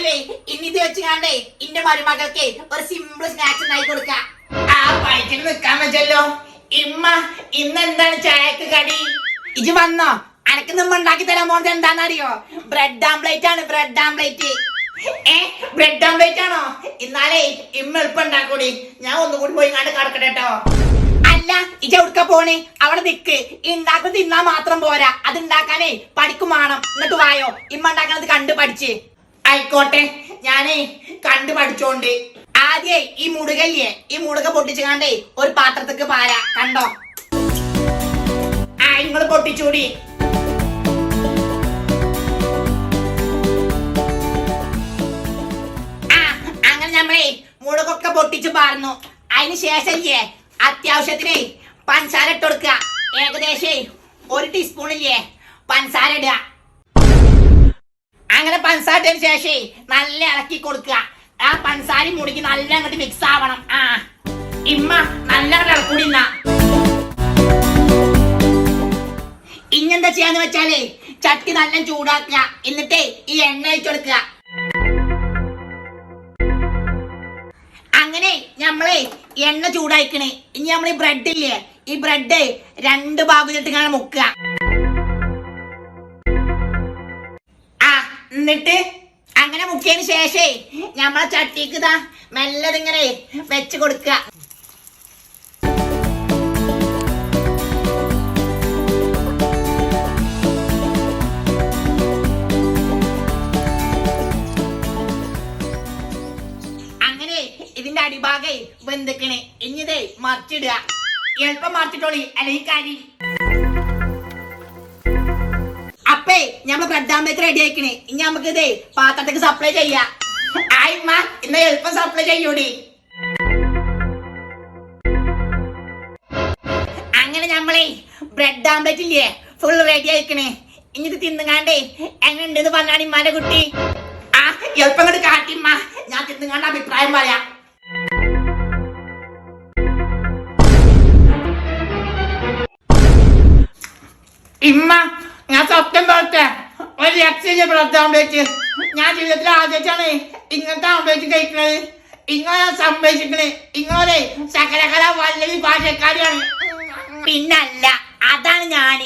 ഏതായാലേ ഇനി ഇത് വെച്ചുകാണ്ടേ ഇന്റെ മരുമകൾക്ക് ഒരു സിമ്പിൾ സ്നാക്സ് ഉണ്ടായി കൊടുക്ക. ആ പൈക്കിന് നിക്കാൻ വെച്ചല്ലോ. ഇമ്മ ഇന്ന് എന്താണ് ചായക്ക് കടി? ഇജ് വന്നോ. അനക്ക് നമ്മ ഉണ്ടാക്കി തരാൻ പോകുന്നത് എന്താണെന്നറിയോ? ബ്രെഡ് ആംപ്ലേറ്റ് ആണ് ബ്രെഡ് ആംപ്ലേറ്റ് ഏ ബ്രെഡ് ആംപ്ലേറ്റ് ആണോ? ഇന്നാലേ ഇമ്മ എളുപ്പം ഉണ്ടാക്കൂടി. ഞാൻ ഒന്നുകൂടി പോയി കണ്ട് കടക്കട്ടെ കേട്ടോ അല്ല ഇജ എവിടുക്ക പോണേ? അവിടെ നിക്ക്. ഉണ്ടാക്കുന്നത് തിന്നാ മാത്രം പോരാ. അത് ഉണ്ടാക്കാനേ പഠിക്കും വേണം. എന്നിട്ട് വായോ. ഇമ്മ ഉണ്ടാക്കണത് കണ്ട് പഠിച്ച്. ആയിക്കോട്ടെ. ഞാനേ കണ്ടു പഠിച്ചോണ്ട്. ആദ്യേ ഈ മുടുകല്ലേ ഈ മുടുക പൊട്ടിച്ചുകാണ്ടേ ഒരു പാത്രത്തേക്ക് പാര. കണ്ടോ? ആ ഇങ്ങൾ പൊട്ടിച്ചൂടി. ആ അങ്ങനെ നമ്മളെ മുളകൊക്കെ പൊട്ടിച്ച് പാർന്നു. അതിന് ശേഷം ഇല്ലേ അത്യാവശ്യത്തിന് പഞ്ചസാര ഇട്ട് കൊടുക്കുക ഏകദേശം ഒരു ടീസ്പൂണില്ലേ പഞ്ചസാര ഇടുക. അങ്ങനെ പഞ്ചസാര ശേഷേ നല്ല ഇളക്കി കൊടുക്കുക. ആ പഞ്ചസാര മുടിക്ക് നല്ല അങ്ങോട്ട് മിക്സ് ആവണം. ആ ഇമ്മ നല്ല ഇളക്കൂടി ഇന്നാ. ചെയ്യാന്ന് വെച്ചാലേ ചട്ടി നല്ല ചൂടാക്കുക. എന്നിട്ടേ ഈ എണ്ണ ഒഴിച്ചു കൊടുക്കുക. അങ്ങനെ നമ്മളെ എണ്ണ ചൂടായിക്കണേ. ഇനി നമ്മൾ ഈ ബ്രെഡ് ഇല്ലേ? ഈ ബ്രെഡ് രണ്ട് ഭാഗത്തിട്ട് ഇങ്ങനെ മുക്കുക. എന്നിട്ട് അങ്ങനെ മുക്കിയതിന് ശേഷേ നമ്മളെ ചട്ടിക്ക് ഇതാ മെല്ലതിങ്ങനെ വെച്ച് കൊടുക്കുക. അങ്ങനെ ഇതിന്റെ അടിഭാഗേ വെന്തിക്കണേ. ഇനിതേ മറിച്ചിടുക. എളുപ്പം മറിച്ചിട്ടോളി അല്ലെങ്കിൽ കരി. അപ്പേ ഞമ്മൾ ബ്രെഡ് ആംബേക്ക് റെഡി ആയിക്കണേ. ഇനി നമുക്ക് ഇതേ പാത്രത്തേക്ക് സപ്ലൈ ചെയ്യാം. ആയിമ്മ ഇന്ന് എളുപ്പം സപ്ലൈ ചെയ്യൂടി. അങ്ങനെ ഞമ്മളെ ബ്രെഡ് ആംബ്ലേറ്റ് ഇല്ലേ ഫുൾ റെഡി ആയിക്കണേ. ഇനി ഇത് തിന്നുകാണ്ടേ ഉണ്ട് പറഞ്ഞാണ് ഇമ്മാന്റെ കുട്ടി. ആ എളുപ്പം കൊണ്ട് കാട്ടിമ്മ ഞാൻ തിന്നുകാണ്ട് അഭിപ്രായം പറയാം. ഇമ്മ ഞാൻ സത്യം പറട്ടെ ഒരു രക്ഷയില്ല ബ്രെഡ് ആംബ്ലേറ്റ് ഞാൻ ജീവിതത്തിൽ ആദ്യമായിട്ടാണ് ഇങ്ങനത്തെ ആംബ്ലേറ്റ് കഴിക്കുന്നത് ഇങ്ങനെ സംഭവിച്ചിരിക്കണേ ഇങ്ങനെ സകലകല വല്ലവി ഭാഷക്കാരിയാണ്. പിന്നല്ല അതാണ് ഞാൻ.